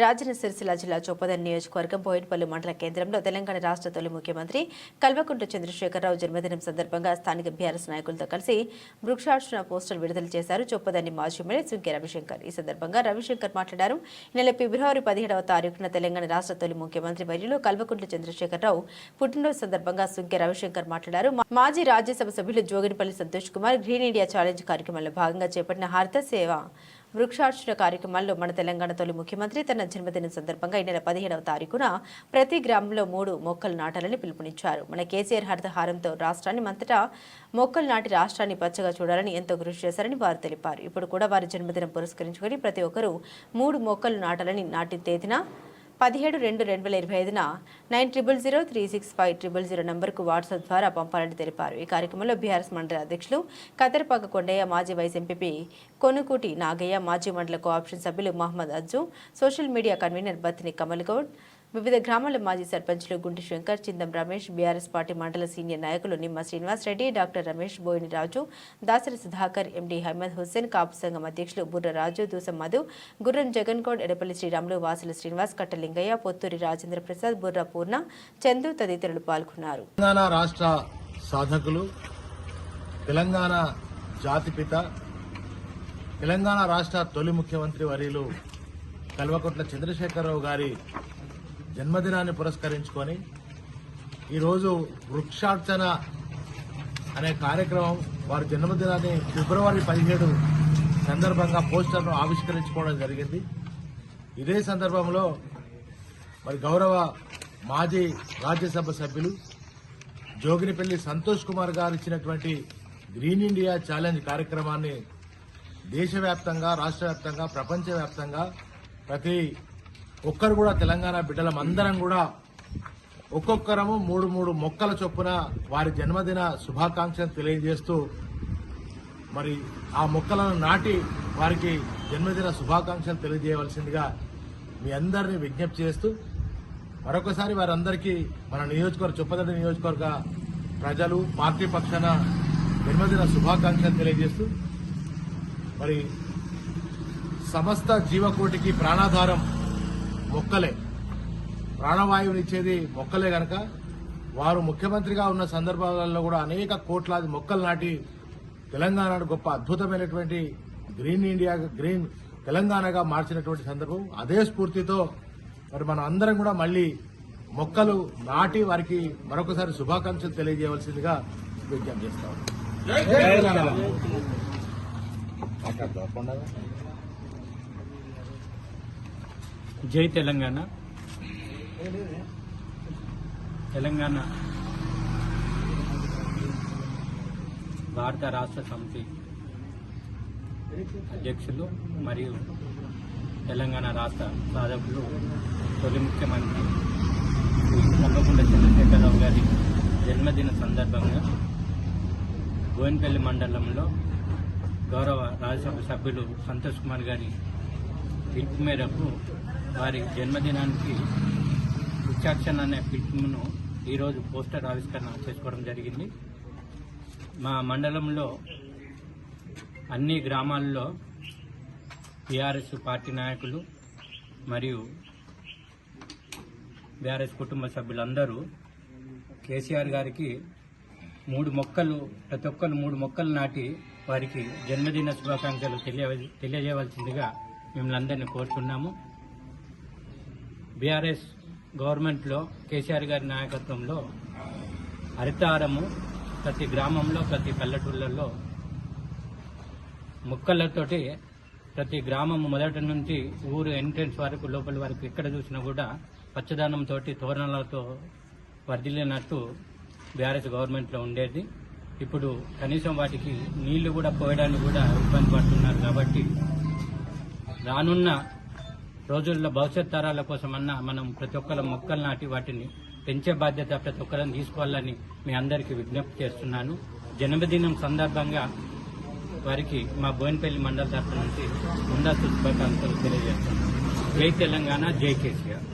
రాజన్న సిరిసిల్ల జిల్లా చొప్పదండి నియోజకవర్గం బోయినపల్లి మండల కేంద్రంలో తెలంగాణ రాష్ట్ర తొలి ముఖ్యమంత్రి కల్వకుంట్ల చంద్రశేఖరరావు జన్మదినం సందర్భంగా స్థానిక బీఆర్ఎస్ నాయకులతో కలిసి వృక్షార్చన పోస్టర్ విడుదల చేశారు చొప్పదని మాజీ ఎమ్మెల్యే సుంకే రవిశంకర్. ఈ సందర్భంగా రవిశంకర్ మాట్లాడారు. ఈ నెల ఫిబ్రవరి పదిహేడవ తారీఖున తెలంగాణ రాష్ట్ర తొలి ముఖ్యమంత్రి వర్యులు కల్వకుంట్ల చంద్రశేఖరరావు పుట్టినరోజు సందర్భంగా సుంకే రవిశంకర్ మాట్లాడారు. మాజీ రాజ్యసభ సభ్యులు Joginipalli Santosh Kumar green India challenge కార్యక్రమంలో భాగంగా చేపట్టిన హరిత సేవ వృక్షార్చన కార్యక్రమాల్లో మన తెలంగాణ తొలి ముఖ్యమంత్రి తన జన్మదిన సందర్భంగా ఈ నెల పదిహేడవ తారీఖున ప్రతి గ్రామంలో మూడు మొక్కలు నాటాలని పిలుపునిచ్చారు. మన కేసీఆర్ హరితహారంతో రాష్ట్రాన్ని అంతటా మొక్కలు నాటి రాష్ట్రాన్ని పచ్చగా చూడాలని ఎంతో కృషి చేశారని వారు తెలిపారు. ఇప్పుడు కూడా వారి జన్మదినం పురస్కరించుకొని ప్రతి ఒక్కరూ మూడు మొక్కలు నాటాలని నాటి తేదీన పదిహేడు రెండు రెండు వేల ఇరవై ఐదున nine triple zero three six five triple zero నంబర్కు వాట్సాప్ ద్వారా పంపాలని తెలిపారు. ఈ కార్యక్రమంలో బీఆర్ఎస్ మండల అధ్యక్షులు కతర్పాక కొండయ్య మాజీ వైస్ ఎంపీపీ కొనుకూటి నాగయ్య మాజీ మండల కోఆప్షన్ సభ్యులు Mohammed Ajju social media convener Bathni Kamal Goud వివిధ గ్రామాల మాజీ సర్పంచ్లు గుంటి శంకర్ చిందం రమేష్ బీఆర్ఎస్ పార్టీ మండల సీనియర్ నాయకులు నిమ్మ శ్రీనివాస్ రెడ్డి డాక్టర్ రమేష్ బోయిని రాజు దాసరి సుధాకర్ ఎండి హైమద్ హుస్సేన్ కాపు సంఘం అధ్యక్షులు బుర్ర రాజు దూసం మధు గుర్రం జగన్గౌడ్ ఎడపల్లి శ్రీరాములు వాసుల శ్రీనివాస్ కట్టలింగయ్య పొత్తూరి రాజేంద్ర ప్రసాద్ బుర్ర పూర్ణ చందు తదితరులు పాల్గొన్నారు. తెలంగాణ రాష్ట్ర సాధకులు తెలంగాణ జాతిపిత తెలంగాణ రాష్ట్ర తొలి ముఖ్యమంత్రి వర్యులు కల్వకుంట్ల చంద్రశేఖరరావు గారి జన్మదినాన్ని పురస్కరించుకొని ఈరోజు వృక్షార్చన అనే కార్యక్రమం వారి జన్మదినాన్ని ఫిబ్రవరి పదిహేడు సందర్భంగా పోస్టర్ను ఆవిష్కరించుకోవడం జరిగింది. ఇదే సందర్భంలో మరి గౌరవ మాజీ రాజ్యసభ సభ్యులు జోగినిపల్లి సంతోష్ కుమార్ గారు ఇచ్చినటువంటి గ్రీన్ ఇండియా ఛాలెంజ్ కార్యక్రమాన్ని దేశవ్యాప్తంగా రాష్ట్ర వ్యాప్తంగా ప్రపంచవ్యాప్తంగా ప్రతి ఒక్కరు కూడా తెలంగాణ బిడ్డలం అందరం కూడా ఒక్కొక్కరము మూడు మూడు మొక్కల చొప్పున వారి జన్మదిన శుభాకాంక్షలు తెలియజేస్తూ మరి ఆ మొక్కలను నాటి వారికి జన్మదిన శుభాకాంక్షలు తెలియజేయవలసిందిగా మీ అందరినీ విజ్ఞప్తి చేస్తూ మరొకసారి వారందరికీ మన నియోజకవర్గ చొప్పదండి నియోజకవర్గ ప్రజలు పార్టీ పక్షాన జన్మదిన శుభాకాంక్షలు తెలియజేస్తూ మరి సమస్త జీవకోటికి ప్రాణాధారం మొక్కలే. ప్రాణవాయువునిచ్చేది మొక్కలే గనక. వారు ముఖ్యమంత్రిగా ఉన్న సందర్భాలలో కూడా అనేక కోట్లాది మొక్కలు నాటి తెలంగాణను గొప్ప అద్భుతమైనటువంటి గ్రీన్ ఇండియా గ్రీన్ తెలంగాణగా మార్చినటువంటి సందర్భం. అదే స్ఫూర్తితో మరి మనం అందరం కూడా మళ్ళీ మొక్కలు నాటి వారికి మరొకసారి శుభాకాంక్షలు తెలియజేయవలసిందిగా విజ్ఞప్తి చేస్తాం జై తెలంగాణ. తెలంగాణ భారత రాష్ట్ర సమితి అధ్యక్షులు మరియు తెలంగాణ రాష్ట్ర సాధకులు తొలి ముఖ్యమంత్రి తప్పకుండా కల్వకుంట్ల చంద్రశేఖరరావు గారి జన్మదిన సందర్భంగా గోయినపల్లి మండలంలో గౌరవ రాజ్యసభ సభ్యులు సంతోష్ కుమార్ గారి పిలుపు మేరకు వారి జన్మదినానికి వృక్షాక్షన్ అనే ఫిల్మ్ను ఈరోజు పోస్టర్ ఆవిష్కరణ చేసుకోవడం జరిగింది. మా మండలంలో అన్ని గ్రామాల్లో టీఆర్ఎస్ పార్టీ నాయకులు మరియు బీఆర్ఎస్ కుటుంబ సభ్యులందరూ కేసీఆర్ గారికి మూడు మొక్కలు ప్రతి ఒక్కరు మూడు మొక్కలు నాటి వారికి జన్మదిన శుభాకాంక్షలు తెలియ తెలియజేయవలసిందిగా మిమ్మల్ని అందరినీ కోరుతున్నాము బీఆర్ఎస్ గవర్నమెంట్లో కేసీఆర్ గారి నాయకత్వంలో హరితహారము ప్రతి గ్రామంలో ప్రతి పల్లెటూళ్ళల్లో మొక్కలతోటి ప్రతి గ్రామం మొదటి నుంచి ఊరు ఎంట్రెన్స్ వరకు లోపల వరకు ఎక్కడ చూసినా కూడా పచ్చదనంతో తోరణాలతో వర్ధిల్లినట్టు బీఆర్ఎస్ గవర్నమెంట్లో ఉండేది. ఇప్పుడు కనీసం వాటికి నీళ్ళు కూడా పోయడానికి కూడా ఇబ్బంది పడుతున్నారు కాబట్టి రానున్న రోజుల్లో భవిష్యత్ తరాల కోసం అన్న మనం ప్రతి ఒక్కరు మొక్కలు నాటి వాటిని పెంచే బాధ్యత ప్రతి ఒక్కరిని తీసుకోవాలని మీ అందరికీ విజ్ఞప్తి చేస్తున్నాను. జన్మదినం సందర్భంగా వారికి మా బోయినపల్లి మండల తరఫు నుంచి ముందస్తు శుభాకాంక్షలు తెలియజేస్తున్నాను. జై తెలంగాణ జై కేసీఆర్.